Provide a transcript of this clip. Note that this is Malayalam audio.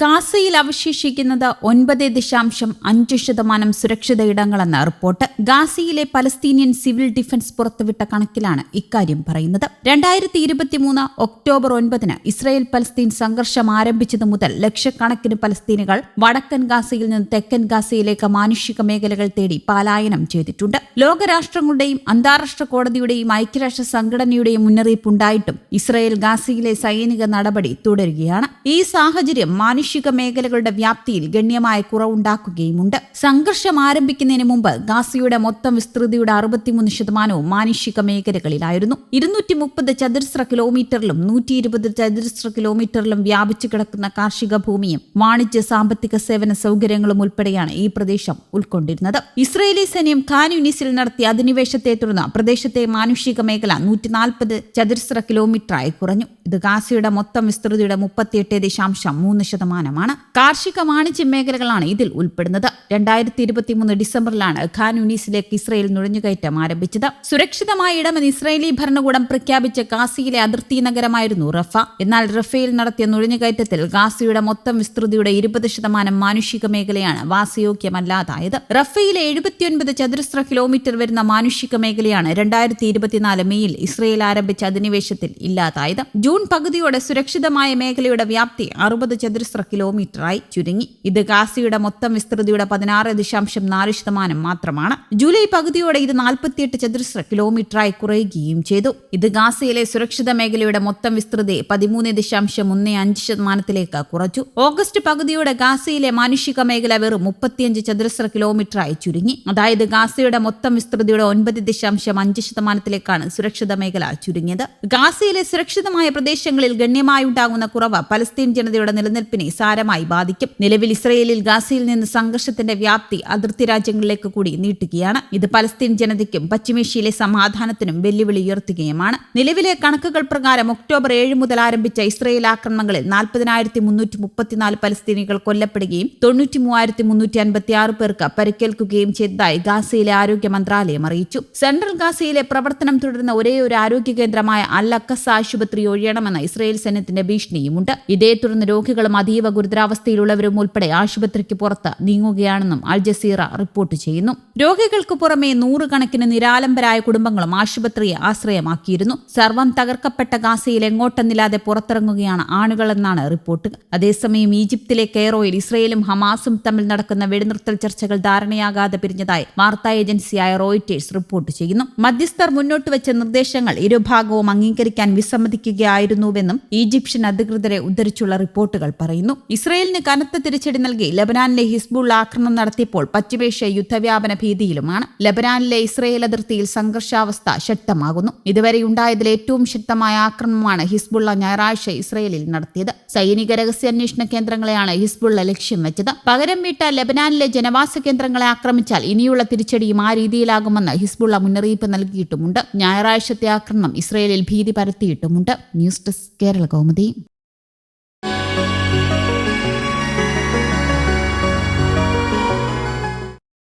ഗാസയിൽ അവശേഷിക്കുന്നത് ഒൻപത് ദശാംശം അഞ്ച് ശതമാനം സുരക്ഷിത ഇടങ്ങളെന്ന റിപ്പോർട്ട് ഗാസയിലെ പലസ്തീനിയൻ സിവിൽ ഡിഫൻസ് പുറത്തുവിട്ട കണക്കിലാണ് ഇക്കാര്യം പറയുന്നത്. രണ്ടായിരത്തി ഇരുപത്തിമൂന്ന് ഒക്ടോബർ ഒൻപതിന് ഇസ്രായേൽ പലസ്തീൻ സംഘർഷം ആരംഭിച്ചതു മുതൽ ലക്ഷക്കണക്കിന് പലസ്തീനുകൾ വടക്കൻ ഗാസയിൽ നിന്ന് തെക്കൻ ഗാസയിലേക്ക് മാനുഷിക മേഖലകൾ തേടി പലായനം ചെയ്തിട്ടുണ്ട്. ലോകരാഷ്ട്രങ്ങളുടെയും അന്താരാഷ്ട്ര കോടതിയുടെയും ഐക്യരാഷ്ട്ര സംഘടനയുടെയും മുന്നറിയിപ്പുണ്ടായിട്ടും ഇസ്രായേൽ ഗാസയിലെ സൈനിക നടപടി തുടരുകയാണ്. ഈ സാഹചര്യം മാനുഷിക മേഖലകളുടെ വ്യാപ്തിയിൽ ഗണ്യമായ കുറവുണ്ടാക്കുകയുമുണ്ട്. സംഘർഷം ആരംഭിക്കുന്നതിന് മുമ്പ് ഗാസയുടെ മൊത്തം വിസ്തൃതിയുടെ അറുപത്തിമൂന്ന് ശതമാനവും മാനുഷിക മേഖലകളിലായിരുന്നു. ഇരുന്നൂറ്റി മുപ്പത് ചതുരശ്ര കിലോമീറ്ററിലും നൂറ്റി ഇരുപത് ചതുരശ്ര കിലോമീറ്ററിലും വ്യാപിച്ചു കിടക്കുന്ന കാർഷിക ഭൂമിയും വാണിജ്യ സാമ്പത്തിക സേവന സൗകര്യങ്ങളും ഉൾപ്പെടെയാണ് ഈ പ്രദേശം ഉൾക്കൊണ്ടിരുന്നത്. ഇസ്രയേലി സൈന്യം ഖാൻ യൂനിസിൽ നടത്തിയ അധിനിവേശത്തെ തുടർന്ന് പ്രദേശത്തെ മാനുഷിക മേഖല നൂറ്റി നാൽപ്പത് ചതുരശ്ര കിലോമീറ്ററായി കുറഞ്ഞു. ഇത് ഗാസയുടെ മൊത്തം വിസ്തൃതിയുടെ മുപ്പത്തിയെട്ട് ദശാംശം മൂന്ന് ശതമാനമാണ് കാർഷിക വാണിജ്യ മേഖലകളാണ് ഇതിൽ ഉൾപ്പെടുന്നത്. രണ്ടായിരത്തി ഇരുപത്തിമൂന്ന് ഡിസംബറിലാണ് ഖാൻ യൂണീസിലേക്ക് ഇസ്രയേൽ നുഴഞ്ഞുകയറ്റം ആരംഭിച്ചത്. സുരക്ഷിതമായ ഇടമെന്ന് ഇസ്രയേലി ഭരണകൂടം പ്രഖ്യാപിച്ച ഗാസയിലെ അതിർത്തി നഗരമായിരുന്നു റഫ. എന്നാൽ റഫയിൽ നടത്തിയ നുഴഞ്ഞുകയറ്റത്തിൽ ഗാസയുടെ മൊത്തം വിസ്തൃതിയുടെ ഇരുപത് ശതമാനം മാനുഷിക മേഖലയാണ് വാസയോഗ്യമല്ലാതായത്. റഫയിലെ എഴുപത്തിയൊൻപത് ചതുരശ്ര കിലോമീറ്റർ വരുന്ന മാനുഷിക മേഖലയാണ് രണ്ടായിരത്തി ഇരുപത്തിനാല് മെയ്യിൽ ഇസ്രയേൽ ആരംഭിച്ച അധിനിവേശത്തിൽ ഇല്ലാതായത്. ജൂൺ പകുതിയോടെ സുരക്ഷിതമായ മേഖലയുടെ വ്യാപ്തി അറുപത് ചതുരശ്ര കിലോമീറ്ററായി ചുരുങ്ങി. ഇത് ഗാസയുടെ മൊത്തം വിസ്തൃതിയുടെ പതിനാറ് ദശാംശം നാല് ശതമാനം മാത്രമാണ്. ജൂലൈ പകുതിയോടെ ഇത് നാൽപ്പത്തിയെട്ട് ചതുരശ്ര കിലോമീറ്ററായി കുറയുകയും ചെയ്തു. ഇത് ഗാസയിലെ സുരക്ഷിത മേഖലയുടെ മൊത്തം വിസ്തൃതി പതിമൂന്ന് ദശാംശം ഒന്ന് അഞ്ച് ശതമാനത്തിലേക്ക് കുറച്ചു. ഓഗസ്റ്റ് പകുതിയോടെ ഗാസയിലെ മാനുഷിക മേഖല വെറും മുപ്പത്തിയഞ്ച് ചതുരശ്ര കിലോമീറ്ററായി ചുരുങ്ങി. അതായത് ഗാസയുടെ മൊത്തം വിസ്തൃതിയുടെ ഒൻപത് ദശാംശം അഞ്ച് ശതമാനത്തിലേക്കാണ് സുരക്ഷിത മേഖല ചുരുങ്ങിയത്. ഗാസയിലെ സുരക്ഷിതമായ പ്രദേശങ്ങളിൽ ഗണ്യമായുണ്ടാകുന്ന കുറവ് പലസ്തീൻ ജനതയുടെ നിലനിൽപ്പിനെ സാരമായി ബാധിക്കും. നിലവിൽ ഇസ്രയേലിൽ ഗാസയിൽ നിന്ന് സംഘർഷത്തിന്റെ വ്യാപ്തി അതിർത്തി രാജ്യങ്ങളിലേക്ക് കൂടി നീട്ടുകയാണ്. ഇത് പലസ്തീൻ ജനതയ്ക്കും പശ്ചിമേഷ്യയിലെ സമാധാനത്തിനും വെല്ലുവിളി ഉയർത്തുകയുമാണ്. നിലവിലെ കണക്കുകൾ പ്രകാരം ഒക്ടോബർ ഏഴ് മുതൽ ആരംഭിച്ച ഇസ്രയേൽ ആക്രമണങ്ങളിൽ നാൽപ്പതിനായിരത്തി മുന്നൂറ്റി മുപ്പത്തിനാല് പലസ്തീനികൾ കൊല്ലപ്പെടുകയും തൊണ്ണൂറ്റി മൂവായിരത്തി മുന്നൂറ്റി അൻപത്തി ആറ് പേർക്ക് പരിക്കേൽക്കുകയും ചെയ്തതായി ഗാസയിലെ ആരോഗ്യ മന്ത്രാലയം അറിയിച്ചു. സെൻട്രൽ ഗാസയിലെ പ്രവർത്തനം തുടരുന്ന ഒരേ ഒരു ആരോഗ്യ കേന്ദ്രമായ അൽ അക്കസ ആശുപത്രി ഒഴിയണമെന്ന ഇസ്രയേൽ സൈന്യത്തിന്റെ ഭീഷണിയുമുണ്ട്. ഇതേ തുടർന്ന് രോഗികളും അതീവ ഗുരുതരാവസ്ഥയിലുള്ളവരും ഉൾപ്പെടെ ആശുപത്രിക്ക് പുറത്ത് നീങ്ങുകയാണെന്നും അൽ ജസീറ റിപ്പോർട്ട് ചെയ്യുന്നു. രോഗികൾക്ക് പുറമെ നൂറുകണക്കിന് നിരാലംബരായ കുടുംബങ്ങളും ആശുപത്രിയെ ആശ്രയമാക്കിയിരുന്നു. സർവം തകർക്കപ്പെട്ട ഗാസയിൽ എങ്ങോട്ടെന്നില്ലാതെ പുറത്തിറങ്ങുകയാണ് ആണുകളെന്നാണ് റിപ്പോർട്ട്. അതേസമയം ഈജിപ്തിലെ കെയറോയിൽ ഇസ്രയേലും ഹമാസും തമ്മിൽ നടക്കുന്ന വെടിനിർത്തൽ ചർച്ചകൾ ധാരണയാകാതെ പിരിഞ്ഞതായി വാർത്താ ഏജൻസിയായ റോയിറ്റേഴ്സ് റിപ്പോർട്ട് ചെയ്യുന്നു. മധ്യസ്ഥർ മുന്നോട്ട് വെച്ച നിർദ്ദേശങ്ങൾ ഇരുഭാഗവും അംഗീകരിക്കാൻ വിസമ്മതിക്കുകയായിരുന്നുവെന്നും ഈജിപ്ഷ്യൻ അധികൃതരെ ഉദ്ധരിച്ചുള്ള റിപ്പോർട്ടുകൾ പറയുന്നു. ഇസ്രയേലിന് കനത്ത തിരിച്ചടി നൽകി ലബനാനിലെ ഹിസ്ബുൾ ആക്രമണം നടത്തിയപ്പോൾ പശ്ചിമേഷ്യ യുദ്ധവ്യാപന ഭീതിയിലുമാണ്. ലബനാനിലെ ഇസ്രയേൽ അതിർത്തിയിൽ സംഘർഷാവസ്ഥ ശക്തമാകുന്നു. ഇതുവരെ ഉണ്ടായതിൽ ഏറ്റവും ശക്തമായ ആക്രമണമാണ് ഹിസ്ബുള്ള ഞായറാഴ്ച ഇസ്രയേലിൽ നടത്തിയത്. സൈനിക രഹസ്യാന്വേഷണ കേന്ദ്രങ്ങളെയാണ് ഹിസ്ബുള്ള ലക്ഷ്യം വെച്ചത്. പകരം വീട്ട ലബനാനിലെ ജനവാസ കേന്ദ്രങ്ങളെ ആക്രമിച്ചാൽ ഇനിയുള്ള തിരിച്ചടിയും ആ രീതിയിലാകുമെന്ന് ഹിസ്ബുള്ള മുന്നറിയിപ്പ് നൽകിയിട്ടുമുണ്ട്. ഞായറാഴ്ചത്തെ ആക്രമണം ഇസ്രയേലിൽ ഭീതി പരത്തിയിട്ടുമുണ്ട്. News desk Kerala Kaumudi.